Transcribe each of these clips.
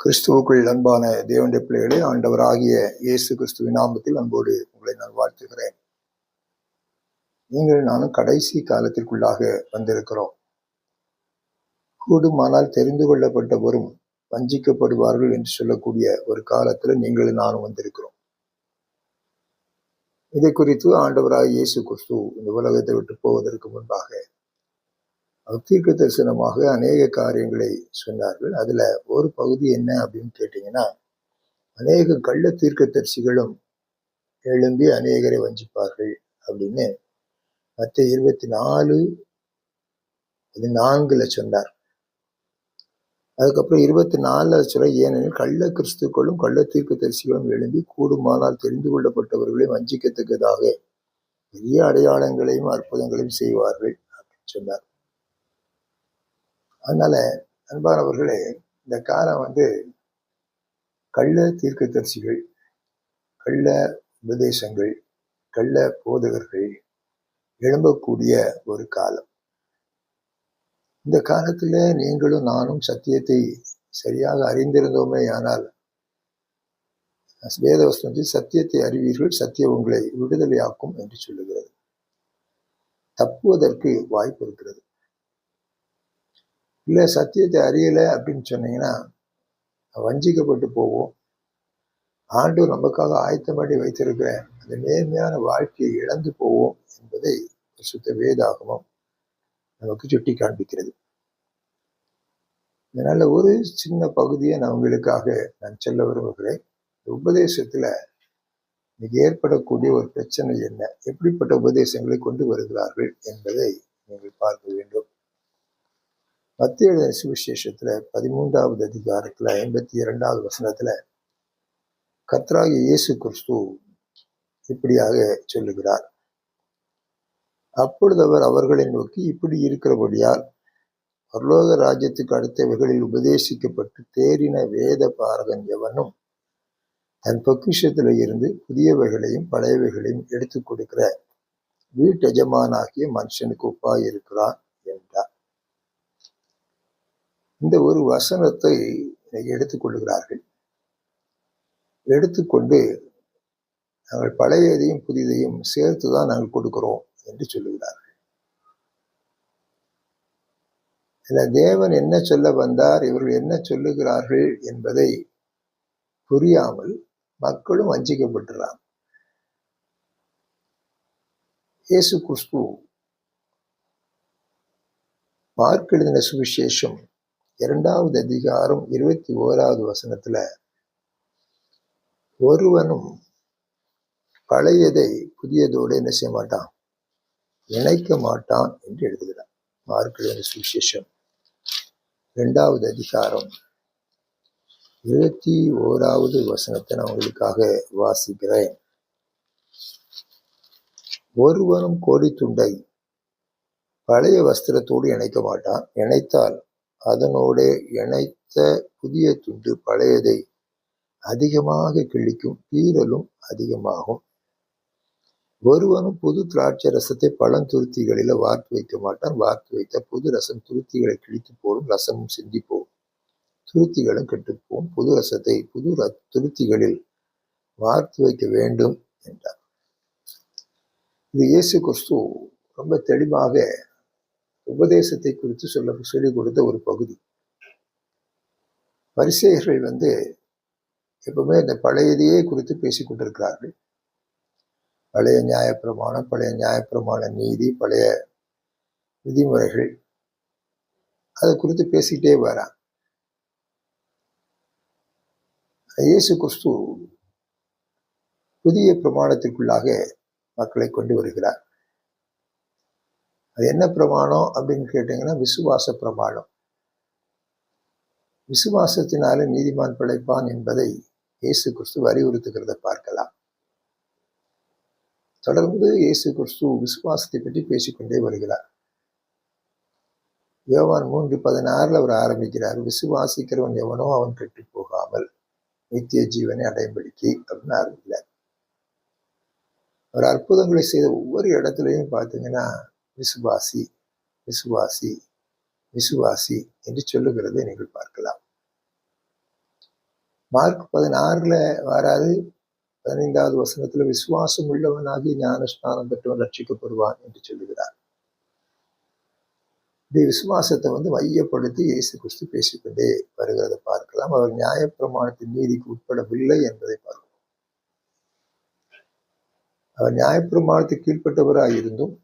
கிறிஸ்துவுக்குள் அன்பான தேவனுடைய பிள்ளைகளே ஆண்டவராகிய இயேசு கிறிஸ்துவின் நாமத்தில் அன்போடு உங்களை நான் வாழ்த்துகிறேன். நீங்கள் நானும் கடைசி காலத்திற்குள்ளாக வந்திருக்கிறோம். கூடுமானால் தெரிந்து கொள்ளப்பட்டவரும் வஞ்சிக்கப்படுவார்கள் என்று சொல்லக்கூடிய ஒரு காலத்துல நீங்களும் நானும் வந்திருக்கிறோம். இதை குறித்து ஆண்டவராக இயேசு கிறிஸ்து இந்த உலகத்தை விட்டு போவதற்கு முன்பாக தீர்க்க தரிசனமாக அநேக காரியங்களை சொன்னார்கள். அதுல ஒரு பகுதி என்ன அப்படின்னு கேட்டீங்கன்னா அநேக கள்ள தீர்க்க தரிசிகளும் எழும்பி அநேகரை வஞ்சிப்பார்கள் அப்படின்னு மற்ற இருபத்தி நாலு பதினான்குல சொன்னார். அதுக்கப்புறம் இருபத்தி நாலில் சொல்ல ஏனெனில் கள்ள கிறிஸ்துக்களும் கள்ள தீர்க்க தரிசிகளும் எழும்பி கூடுமானால் தெரிந்து கொள்ளப்பட்டவர்களை வஞ்சிக்கத்தக்கதாக பெரிய அடையாளங்களையும் அற்புதங்களையும் செய்வார்கள் அப்படின்னு சொன்னார். அதனால அன்பானவர்களே இந்த காலம் வந்து கள்ள தீர்க்கதரிசிகள் கள்ள உபதேசங்கள் கள்ள போதகர்கள் எழும்பக்கூடிய ஒரு காலம். இந்த காலத்துல நீங்களும் நானும் சத்தியத்தை சரியாக அறிந்திருந்தோமே ஆனால் வேதவஸ்து சத்தியத்தை அறிவீர்கள் சத்தியம் உங்களை விடுதலையாக்கும் என்று சொல்லுகிறது. தப்புவதற்கு வாய்ப்பு இருக்கிறது. இல்லை சத்தியத்தை அறியலை அப்படின்னு சொன்னீங்கன்னா வஞ்சிக்கப்பட்டு போவோம் ஆண்டு நமக்காக ஆயத்தமாடி வைத்திருக்கிற அந்த நேர்மையான வாழ்க்கையை இழந்து போவோம் என்பதை சுத்த வேதாகமம் நமக்கு சுட்டி காண்பிக்கிறது. இதனால ஒரு சின்ன பகுதியை நான் உங்களுக்காக நான் சொல்ல விரும்புகிறேன். உபதேசத்துல இன்னைக்கு ஏற்படக்கூடிய ஒரு பிரச்சனை என்ன? எப்படிப்பட்ட உபதேசங்களை கொண்டு வருகிறார்கள் என்பதை நீங்கள் பார்க்க வேண்டும். மத்திய சுவிசேஷத்தில் பதிமூன்றாவது அதிகாரத்தில் ஐம்பத்தி இரண்டாவது வசனத்துல கத்ராகி இயேசு கிறிஸ்து இப்படியாக சொல்லுகிறார். அப்பொழுது அவர் அவர்களை நோக்கி இப்படி இருக்கிறபடியால் பரலோக ராஜ்யத்துக்கு அடுத்தவைகளில் உபதேசிக்கப்பட்டு தேறின வேத பாரகன் எவனும் தன் பொக்கிஷத்தில் இருந்து புதியவைகளையும் பழையவைகளையும் எடுத்துக் கொடுக்கிற வீட்டெஜமானாகிய மனுஷனுக்கு ஒப்பாய் இருக்கிறான் என்றார். இந்த ஒரு வசனத்தை எடுத்துக்கொள்கிறார்கள் எடுத்துக்கொண்டு நாங்கள் பழையதையும் புதியதையும் சேர்த்துதான் நாங்கள் கொடுக்கிறோம் என்று சொல்லுகிறார்கள். இதுல தேவன் என்ன சொல்ல வந்தார் இவர்கள் என்ன சொல்லுகிறார்கள் என்பதை புரியாமல் மக்களும் வஞ்சிக்கப்பட்டுறாங்க. இயேசு குஷ்பு மார்க் எழுதின சுவிசேஷம் இரண்டாவது அதிகாரம் இருபத்தி ஓராவது வசனத்துல ஒருவனும் பழையதை புதியதோடு என்ன செய்ய மாட்டான்? இணைக்க மாட்டான் என்று எழுதுகிறான் மார்க் சுவிசேஷம் இரண்டாவது அதிகாரம் இருபத்தி ஓராவது வசனத்தை நான் உங்களுக்காக வாசிக்கிறேன். ஒருவனும் கோடி துண்டை பழைய வஸ்திரத்தோடு இணைக்க மாட்டான். இணைத்தால் அதனோடு இணைத்த புதிய துண்டு பழையதை அதிகமாக கிழிக்கும் பீரலும் அதிகமாகும். ஒருவனும் புது திராட்சை ரசத்தை பழந்துருத்திகளில் வார்த்து வைக்க மாட்டான். வார்த்து வைத்த புது ரசம் துருத்திகளை கிழித்து போடும் ரசமும் சிந்தி போகும். துருத்திகளும் கெட்டுப்போம் புது ரசத்தை புது துருத்திகளில் வார்த்து வைக்க வேண்டும் என்றார். இது இயேசு கிறிஸ்து ரொம்ப தெளிவாக உபதேசத்தை குறித்து சொல்ல சொல்லிக் கொடுத்த ஒரு பகுதி. பரிசெயர்கள் வந்து எப்பவுமே இந்த பழையதையே குறித்து பேசிக் கொண்டிருக்கிறார்கள். பழைய நியாயப்பிரமாணம் பழைய நியாயப்பிரமாண நீதி பழைய விதிமுறைகள் அதை குறித்து பேசிக்கிட்டே வரான். இயேசு கிறிஸ்து புதிய பிரமாணத்திற்குள்ளாக மக்களை கொண்டு வருகிறார். அது என்ன பிரமாணம் அப்படின்னு கேட்டீங்கன்னா விசுவாச பிரமாணம். விசுவாசத்தினாலே நீதிமான் பிழைப்பான் என்பதை இயேசு கிறிஸ்து வலியுறுத்துகிறத பார்க்கலாம். தொடர்ந்து இயேசு கிறிஸ்து விசுவாசத்தை பற்றி பேசிக்கொண்டே வருகிறார். யோவான் மூன்று பதினாறுல அவர் ஆரம்பிக்கிறார் விசுவாசிக்கிறவன் எவனோ அவன் கெட்டு போகாமல் நித்திய ஜீவனை அடையம்படிக்கு அப்படின்னு ஆரம்பிக்கிறார். அவர் அற்புதங்களை செய்த ஒவ்வொரு இடத்துலையும் பார்த்தீங்கன்னா விசுவாசி விசுவாசி விசுவாசி என்று சொல்லுகிறதை நீங்கள் பார்க்கலாம். மார்க் பதினாறுல வராது பதினைந்தாவது வசனத்துல விசுவாசம் உள்ளவனாகி ஞான ஸ்நானம் பெற்றவன் ரட்சிக்கப்படுவான் என்று சொல்லுகிறார். இந்த விசுவாசத்தை வந்து மையப்படுத்தி இயேசு கிறிஸ்து பேசிக்கொண்டே வருகிறதை பார்க்கலாம். அவர் நியாயப்பிரமாணத்தின் நீதிக்கு உட்படவில்லை என்பதை பார்க்கலாம். அவர் நியாயப்பிரமாணத்துக்கு கீழ்ப்பட்டவராய் இருந்தும்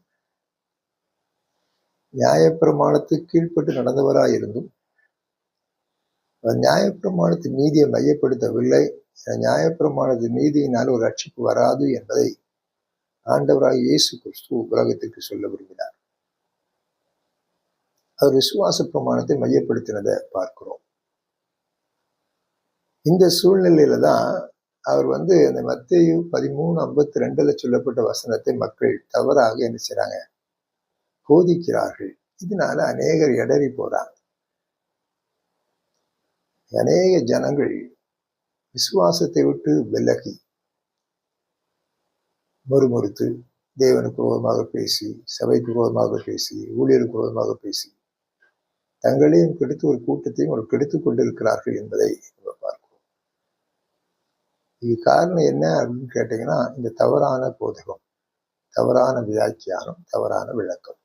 நியாயப்பிரமாணத்துக்கு கீழ்ப்பட்டு நடந்தவராய் இருந்தும் நியாயப்பிரமாணத்தின் நீதியை மையப்படுத்தவில்லை. நியாயப்பிரமாணத்தின் நீதியினால் ஒரு ரட்சிப்பு வராது என்பதை ஆண்டவராக இயேசு கிறிஸ்து உலகத்திற்கு சொல்ல விரும்பினார். அவர் விசுவாச பிரமாணத்தை மையப்படுத்தினதை பார்க்கிறோம். இந்த சூழ்நிலையில தான் அவர் வந்து அந்த மத்திய பதிமூணு ஐம்பத்தி ரெண்டுல சொல்லப்பட்ட வசனத்தை மக்கள் தவறாக என்ன செய்றாங்க? போதிக்கிறார்கள். இதனால அநேகர் இடறி போறாங்க. அநேக ஜனங்கள் விசுவாசத்தை விட்டு விலகி மறுமறுத்து தேவனுக்கு விரோதமாக பேசி சபைக்கு விரோதமாக பேசி ஊழியருக்கு விரோதமாக பேசி தங்களையும் கெடுத்து ஒரு கூட்டத்தையும் ஒரு கெடுத்து கொண்டிருக்கிறார்கள் என்பதை நம்ம பார்க்கிறோம். இது காரணம் என்ன அப்படின்னு கேட்டீங்கன்னா இந்த தவறான போதகம் தவறான வியாக்கியானம் தவறான விளக்கம்.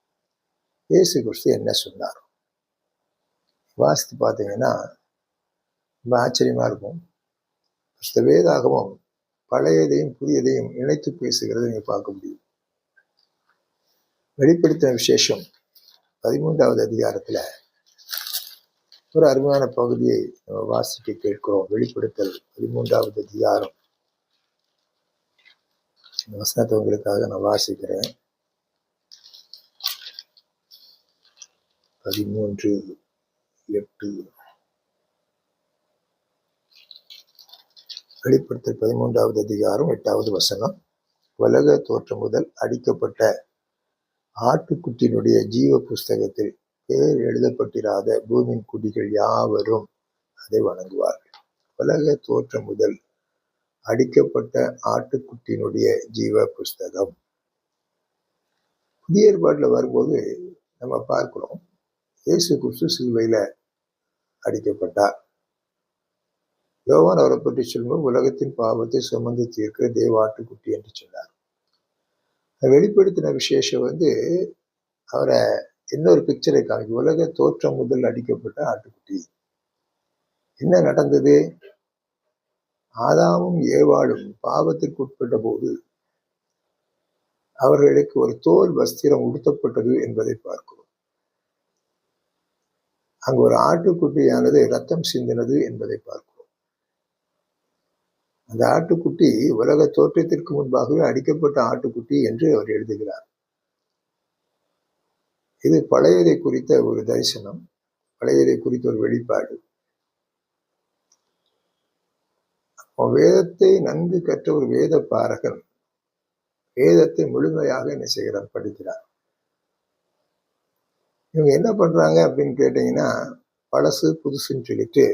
இயேசு கிறிஸ்து என்ன சொன்னார்? வாசித்து பார்த்தீங்கன்னா ரொம்ப ஆச்சரியமா இருக்கும். கிறிஸ்த வேதாகவும் பழையதையும் புதியதையும் இணைத்து பேசுகிறத நீங்கள் பார்க்க முடியும். வெளிப்படுத்தின விசேஷம் பதிமூன்றாவது அதிகாரத்துல ஒரு அருமையான பகுதியை நம்ம வாசிக்க கேட்கிறோம். வெளிப்படுத்தல் பதிமூன்றாவது அதிகாரம். இந்த வசனத்தை உங்களுக்காக நான் வாசிக்கிறேன். பதிமூன்று எட்டு. வெளிப்படுத்தல் பதிமூன்றாவது அதிகாரம் எட்டாவது வசனம். உலக தோற்றம் முதல் அடிக்கப்பட்ட ஆட்டுக்குட்டினுடைய ஜீவ புஸ்தகத்தில் பேர் எழுதப்பட்டிராத பூமியின் குடிகள் யாவரும் அதை வணங்குவார்கள். உலக தோற்றம் முதல் அடிக்கப்பட்ட ஆட்டுக்குட்டியினுடைய ஜீவ புஸ்தகம். புதிய ஏற்பாட்டில் வரும்போது நம்ம பார்க்கிறோம். இயேசு கிறிஸ்து சிலுவையில அடிக்கப்பட்டார். யோவான் அவரை பற்றி சொல்லும்போது உலகத்தின் பாவத்தை சுமந்து தீர்க்கிற தேவ ஆட்டுக்குட்டி என்று சொன்னார். வெளிப்படுத்தின விசேஷம் வந்து அவரை இன்னொரு பிக்சரை காமிக்கும். உலக தோற்றம் முதல் அடிக்கப்பட்ட ஆட்டுக்குட்டி. என்ன நடந்தது? ஆதாமும் ஏவாளும் பாவத்திற்கு உட்பட்ட போது அவர்களுக்கு ஒரு தோல் வஸ்திரம் உடுத்தப்பட்டது என்பதை பார்க்கிறோம். அங்கு ஒரு ஆட்டுக்குட்டியானது ரத்தம் சிந்தினது என்பதை பார்க்கிறோம். அந்த ஆட்டுக்குட்டி உலக தோற்றத்திற்கு முன்பாகவே அடிக்கப்பட்ட ஆட்டுக்குட்டி என்று அவர் எழுதுகிறார். இது பழையதை குறித்த ஒரு தரிசனம் பழையதை குறித்த ஒரு வெளிப்பாடு. வேதத்தை நன்கு கற்ற ஒரு வேத பாரகன் வேதத்தை முழுமையாக என்ன செய்கிறார்? படிக்கிறார். இவங்க என்ன பண்றாங்க அப்படின்னு கேட்டிங்கன்னா பழசு புதுசுன்னு சொல்லிட்டு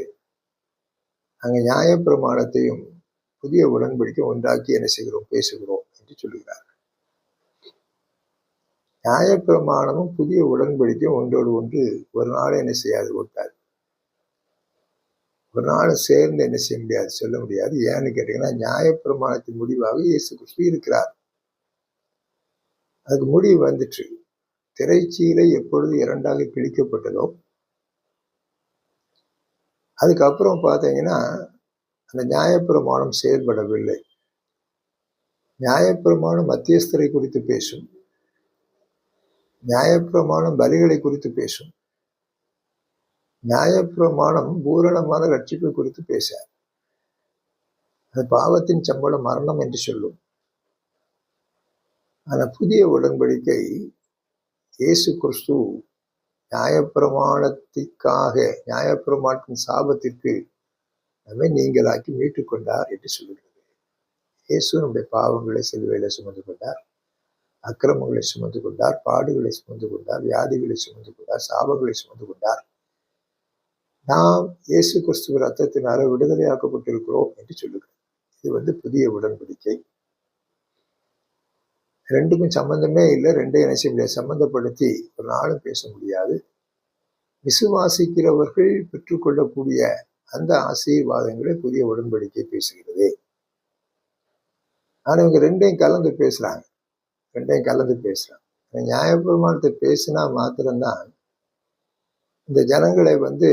அங்க நியாயப்பிரமாணத்தையும் புதிய உடன்படிக்கை ஒன்றாக்கி என்ன செய்கிறோம்? பேசுகிறோம் என்று சொல்லுகிறார். நியாயப்பிரமாணமும் புதிய உடன்படிக்கையும் ஒன்றோடு ஒன்று ஒரு நாள் என்ன செய்யாது ஒட்டாது ஒரு நாள் சேர்ந்து என்ன செய்ய முடியாது சொல்ல முடியாது. ஏன்னு கேட்டீங்கன்னா நியாயப்பிரமாணத்தின் முடிவாக இயேசு கிறிஸ்து இருக்கிறார். அதுக்கு முடிவு வந்துட்டு திரைச்சீலை எப்பொழுது இரண்டாக கிழிக்கப்பட்டதோ அதுக்கப்புறம் பார்த்தீங்கன்னா அந்த நியாயப்பிரமாணம் செயல்படவில்லை. நியாயப்பிரமாணம் மத்தியஸ்தரை குறித்து பேசும். நியாயப்பிரமாணம் பலிகளை குறித்து பேசும். நியாயப்பிரமாணம் பூரணமான ரட்சிப்பை குறித்து பேச அது பாவத்தின் சம்பளம் மரணம் என்று சொல்லும். ஆனால் புதிய உடன்படிக்கை இயேசு கிறிஸ்து நியாயப்பிரமாணத்திற்காக நியாயப்பிரமாணத்தின் சாபத்திற்கு நம்மை நீங்களாக்கி மீட்டுக்கொண்டார் என்று சொல்லுகிறது. இயேசு நம்முடைய பாவங்களை சிலுவையில சுமந்து கொண்டார் அக்கிரமங்களை சுமந்து கொண்டார் பாடுகளை சுமந்து கொண்டார் வியாதிகளை சுமந்து கொண்டார் சாபங்களை சுமந்து கொண்டார். நாம் இயேசு கிறிஸ்துவ ரத்தத்தினால விடுதலையாக்கப்பட்டிருக்கிறோம் என்று சொல்லுகிறது. இது வந்து புதிய உடன்படிக்கை. ரெண்டுக்கும் சம்பந்தமே இல்லை. ரெண்டையும் என்ன செய்ய முடியாது. சம்பந்தப்படுத்தி ஒரு நாளும் பேச முடியாது. விசுவாசிக்கிறவர்கள் பெற்றுக்கொள்ளக்கூடிய அந்த ஆசீர்வாதங்களை புதிய உடன்படிக்கை பேசுகிறது. ஆனா இவங்க ரெண்டையும் கலந்து பேசுறாங்க. ரெண்டையும் கலந்து பேசுகிறாங்க இந்த நியாயப்பிரமாணத்தை பேசினா மாத்திரம்தான் இந்த ஜனங்களை வந்து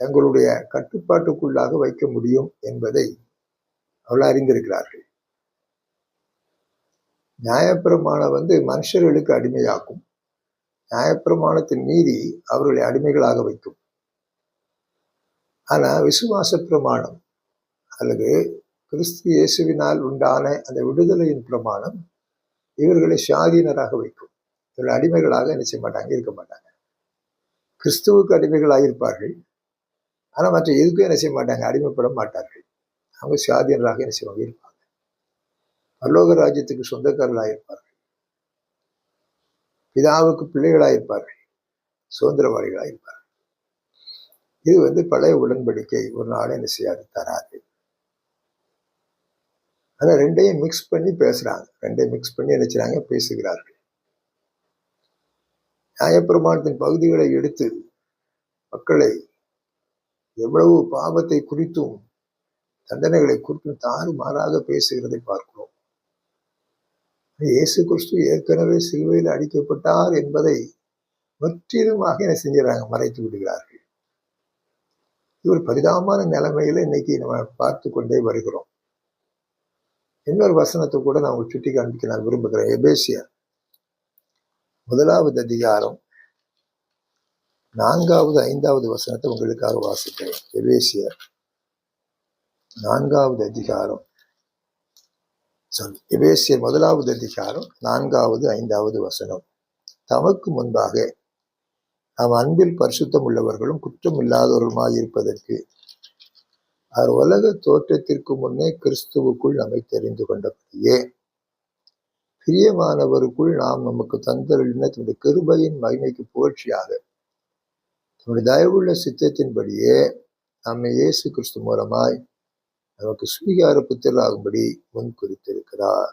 தங்களுடைய கட்டுப்பாட்டுக்குள்ளாக வைக்க முடியும் என்பதை அவள் அறிந்திருக்கிறார்கள். நியாயப்பிரமாணம் வந்து மனுஷர்களுக்கு அடிமையாக்கும். நியாயப்பிரமாணத்தின் நீதி அவர்களை அடிமைகளாக வைக்கும். ஆனா விசுவாச பிரமாணம் அல்லது கிறிஸ்து இயேசுவினால் உண்டான அந்த விடுதலையின் பிரமாணம் இவர்களை சாதீனராக வைக்கும். இவர்கள் அடிமைகளாக என்ன செய்ய மாட்டாங்க இருக்க மாட்டாங்க. கிறிஸ்துவுக்கு அடிமைகளாக இருப்பார்கள் ஆனால் மற்ற எதுக்கும் என்ன செய்ய மாட்டாங்க? அடிமைப்பட மாட்டார்கள். அவங்க சாதியனராக என்ன செய்வாங்க? இருப்பாங்க பரலோக ராஜ்யத்துக்கு சொந்தக்காரர்களாயிருப்பார்கள். பிதாவுக்கு பிள்ளைகளாயிருப்பார்கள். இருப்பார்கள் இது வந்து பழைய உடன்படிக்கை. ஒரு நாளே என்ன செய்யாது? தராது. ஆனால் ரெண்டையும் மிக்ஸ் பண்ணி பேசுறாங்க. ரெண்டையும் மிக்ஸ் பண்ணி என்ன பேசுகிறார்கள். நியாயப்பிரமாணத்தின் பகுதிகளை எடுத்து மக்களை எவ்வளவு பாவத்தை குறித்தும் தண்டனைகளை குறித்தும் தாறுமாறாக பேசுகிறதை பார்க்கிறோம். இயேசு கிறிஸ்து ஏற்கனவே சிலுவையில் அடிக்கப்பட்டார் என்பதை முற்றிலுமாக என்ன செஞ்சாங்க மறைத்து விடுகிறார்கள். இது ஒரு பரிதாபமான நிலைமையில இன்னைக்கு நம்ம பார்த்து கொண்டே வருகிறோம். இன்னொரு வசனத்தை கூட நான் உங்களுக்கு சுட்டி காண்பிக்க நான் விரும்புகிறேன். எபேசியர் முதலாவது அதிகாரம் நான்காவது ஐந்தாவது வசனத்தை உங்களுக்காக வாசிக்கிறேன். எபேசியர் நான்காவது அதிகாரம் எபேசியர் முதலாவது அதிகாரம் நான்காவது ஐந்தாவது வசனம். தமக்கு முன்பாக நாம் அன்பில் பரிசுத்தம் உள்ளவர்களும் குற்றம் இல்லாதவர்களுமாய் இருப்பதற்கு அவர் உலக தோற்றத்திற்கு முன்னே கிறிஸ்துவுக்குள் நம்மை தெரிந்து கொண்டபடியே பிரியமானவருக்குள் நாம் நமக்கு தந்தருளின தன்னுடைய கிருபையின் மகிமைக்கு புகழ்ச்சியாக தன்னுடைய தயவுள்ள சித்தத்தின்படியே நம்மை இயேசு கிறிஸ்து மூலமாய் நமக்கு சுவீகார புத்திரராகும்படி முன் குறித்திருக்கிறார்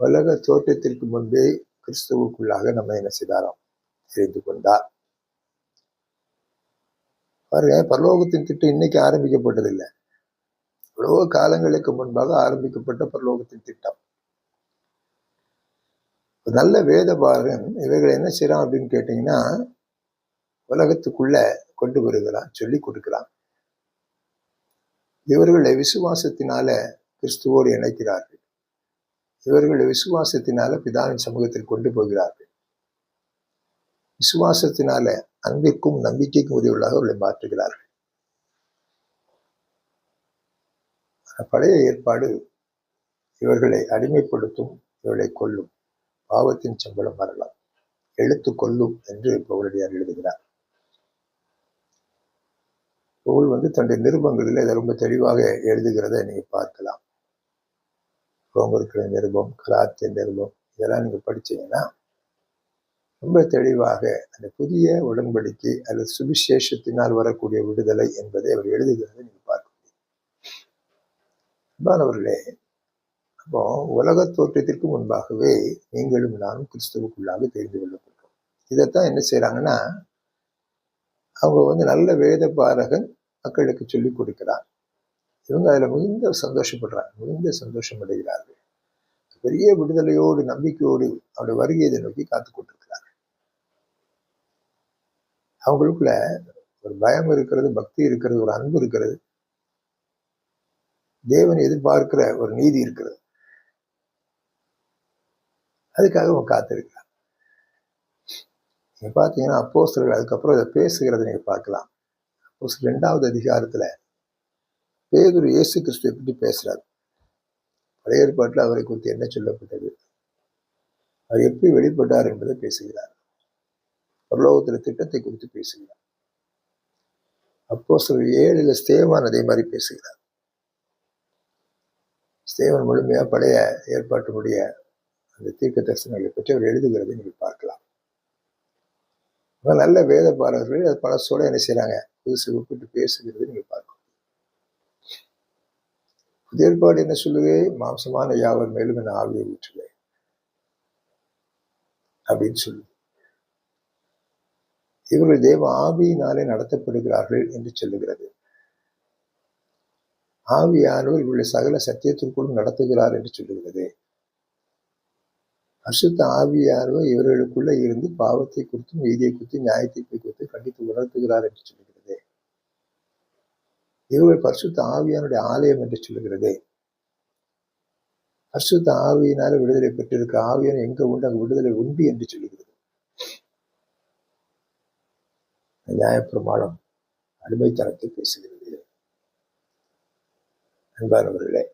உலக தோற்றத்திற்கு முன்பே கிறிஸ்துவுக்குள்ளாக நம்ம என்ன செய்தாராம்? தெரிந்து கொண்டார். பாருங்க பரலோகத்தின் திட்டம் இன்னைக்கு ஆரம்பிக்கப்பட்டதில்லை. எவ்வளவோ காலங்களுக்கு முன்பாக ஆரம்பிக்கப்பட்ட பரலோகத்தின் திட்டம். நல்ல வேத பாரன் இவைகளை என்ன செய்யறான் அப்படின்னு கேட்டீங்கன்னா உலகத்துக்குள்ள கொண்டு வருகிறான் சொல்லி கொடுக்கிறான். இவர்களை விசுவாசத்தினால கிறிஸ்துவோடு இணைக்கிறார்கள். இவர்களை விசுவாசத்தினால பிதாவின் சமூகத்தில் கொண்டு போகிறார்கள். விசுவாசத்தினால அன்பிற்கும் நம்பிக்கைக்கும் உரியவர்களாக அவர்களை மாற்றுகிறார்கள். பழைய ஏற்பாடு இவர்களை அடிமைப்படுத்தும் இவர்களை கொல்லும் பாவத்தின் சம்பளம் வரலாம் எழுத்து கொல்லும் என்று பவுலடியார் எழுதுகிறார். தோல் வந்து தன்னுடைய நிருபங்களில் இதை ரொம்ப தெளிவாக எழுதுகிறத நீங்க பார்க்கலாம். ரோமருக்கிற நிருபம் கலாத்திய நிருபம் இதெல்லாம் நீங்க படிச்சீங்கன்னா ரொம்ப தெளிவாக அந்த புதிய உடன்படிக்கை அல்லது சுவிசேஷத்தினால் வரக்கூடிய விடுதலை என்பதை அவர் எழுதுகிறத நீங்க பார்க்க முடியும் அன்பானவர்களே அப்போ உலக தோற்றத்திற்கு முன்பாகவே நீங்களும் நானும் கிறிஸ்துவுக்குள்ளாக தெரிந்து கொள்ளப்பட்டோம். இதைத்தான் என்ன செய்யறாங்கன்னா அவங்க வந்து நல்ல வேத பாரகன் மக்களுக்கு சொல்லிக் கொடுக்கிறார். இவங்க அதுல மிகுந்த சந்தோஷப்படுறாங்க. மிகுந்த சந்தோஷம் அடைகிறார்கள். பெரிய விடுதலையோடு நம்பிக்கையோடு அவருடைய வருகையை நோக்கி காத்து கொண்டிருக்கிறார்கள். அவங்களுக்குள்ள ஒரு பயம் இருக்கிறது பக்தி இருக்கிறது ஒரு அன்பு இருக்கிறது. தேவன் எதிர்பார்க்கிற ஒரு நீதி இருக்கிறது. அதுக்காக அவங்க காத்திருக்கிறார் நீங்க பாத்தீங்கன்னா அப்போ அதுக்கப்புறம் இதை பேசுகிறத நீங்க பார்க்கலாம். ரெண்டாவது அதிகாரத்துல பேதுரு இயேசு கிறிஸ்துவை பற்றி பேசுறாரு. பழைய ஏற்பாட்டில் அவரை குறித்து என்ன சொல்லப்பட்டது? அவர் எப்படி வெளிப்பட்டார் என்பதை பேசுகிறார். பரலோகத்துல திட்டத்தை குறித்து பேசுகிறார். அப்போ சில ஏழுல ஸ்தேவான் அதே மாதிரி பேசுகிறார். ஸ்தேவன் முழுமையா பழைய ஏற்பாட்டினுடைய அந்த தீர்க்க தரிசனங்களை பற்றி அவர் எழுதுகிறதை நீங்கள் பார்க்கலாம். நல்ல வேத பாடல்கள் அது பல பழசோட என்ன செய்கிறாங்க புதுசு ஒப்பிட்டு பேசுகிறது நீங்கள் பார்க்கணும் புதிய ஏற்பாடு என்ன சொல்லுவே மாம்சமான யாவர் மேலும் என் ஆவியை ஊற்றுவேன். அப்படின்னு சொல்லுது. இவர்கள் தேவ ஆவியினாலே நடத்தப்படுகிறார்கள் என்று சொல்லுகிறது. ஆவியானவர் இவருடைய சகல சத்தியத்திற்குள்ளும் நடத்துகிறார் என்று சொல்லுகிறது. அசுத்த ஆவியானவர் இவர்களுக்குள்ள இருந்து பாவத்தை குறித்தும் நீதியை குறித்து நியாயத்தை குறித்து கண்டித்து உணர்த்துகிறார் என்று சொல்லுகிறது. இவர்கள் பரிசுத்த ஆவியானுடைய ஆலயம் என்று சொல்லுகிறது. பரிசுத்த ஆவியினால விடுதலை பெற்றிருக்க ஆவியான எங்க உண்டு? அங்கு விடுதலை உண்டு என்று சொல்லுகிறது. நியாயப்பிரமாணம் அடிமைத்தனத்தை பேசுகிறது. அன்பானவர்களே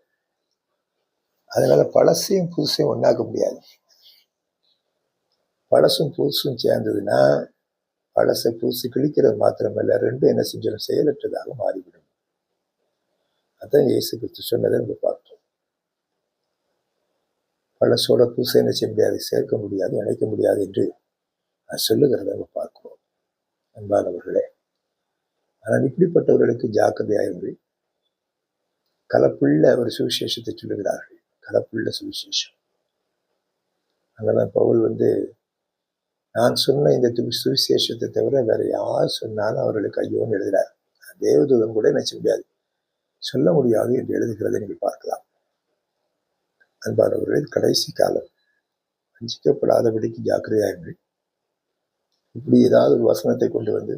அதனால பழசையும் புதுசையும் ஒன்றாக்க முடியாது. பழசும் புதுசும் சேர்ந்ததுன்னா பழசை புதுசு கிழிக்கிறது மாத்திரமல்ல ரெண்டும் என்ன செஞ்சிடும்? செயலற்றதாக மாறிவிடும். அதான் இயேசு கிறிஸ்து சொன்னதை நம்ம பார்த்தோம். பழசோட புதுசை என்ன செய்ய முடியாது? சேர்க்க முடியாது இணைக்க முடியாது என்று சொல்லுகிறத நம்ம பார்க்கிறோம். அன்பானவர்களே ஆனால் இப்படிப்பட்டவர்களுக்கு ஜாக்கிரதையாயிருங்கள் கலப்புள்ள ஒரு சுவிசேஷத்தை சொல்லுகிறார்கள். கலப்புள்ள சுவிசேஷம். அங்கதான் பவுல் வந்து நான் சொன்ன இந்த சுவிசேஷத்தை தவிர வேற யார் சொன்னாலும் அவர்களுக்கு ஐயோன்னு எழுதுகிறார். தேவதூதன் கூட நினைச்ச முடியாது. சொல்ல முடியாது என்று எழுதுகிறதை நீங்கள் பார்க்கலாம். அன்பானவர்கள் கடைசி காலம். வஞ்சிக்கப்படாதபடிக்கு ஜாக்கிரதையாயுங்கள் இப்படி ஏதாவது ஒரு வசனத்தை கொண்டு வந்து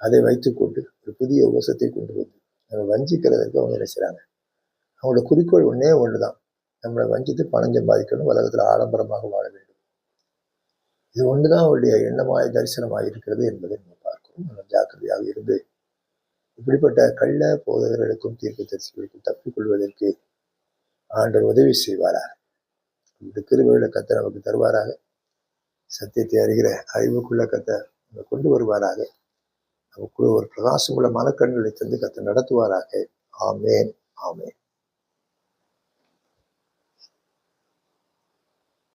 அதை வைத்துக்கொண்டு ஒரு புதிய உபசத்தை கொண்டு வந்து நம்ம வஞ்சிக்கிறதுக்கு அவங்க என்ன அவங்களோட குறிக்கோள் ஒன்றே ஒன்று தான் நம்மளை வஞ்சித்து பணம் சம்பாதிக்கணும் உலகத்தில் ஆடம்பரமாக வாழ வேண்டும். இது ஒன்று தான் அவருடைய எண்ணமாய் தரிசனமாக இருக்கிறது என்பதை நம்ம பார்க்கிறோம். நம்ம ஜாக்கிரதையாக இருந்து இப்படிப்பட்ட கள்ள போதகர்களுக்கும் தீர்க்க தரிசிகளுக்கும் தப்பிக்கொள்வதற்கு ஆண்டவர் உதவி செய்வாராக. இந்த கிருபையுள்ள கத்தை நமக்கு தருவாராக. சத்தியத்தை அறிகிற அறிவுக்குள்ள கத்த கொண்டு வருவாராக. நமக்குள்ள ஒரு பிரகாசமுள்ள மனக்கண்களை தந்து கத்தை நடத்துவாராக. ஆமேன் ஆமேன்.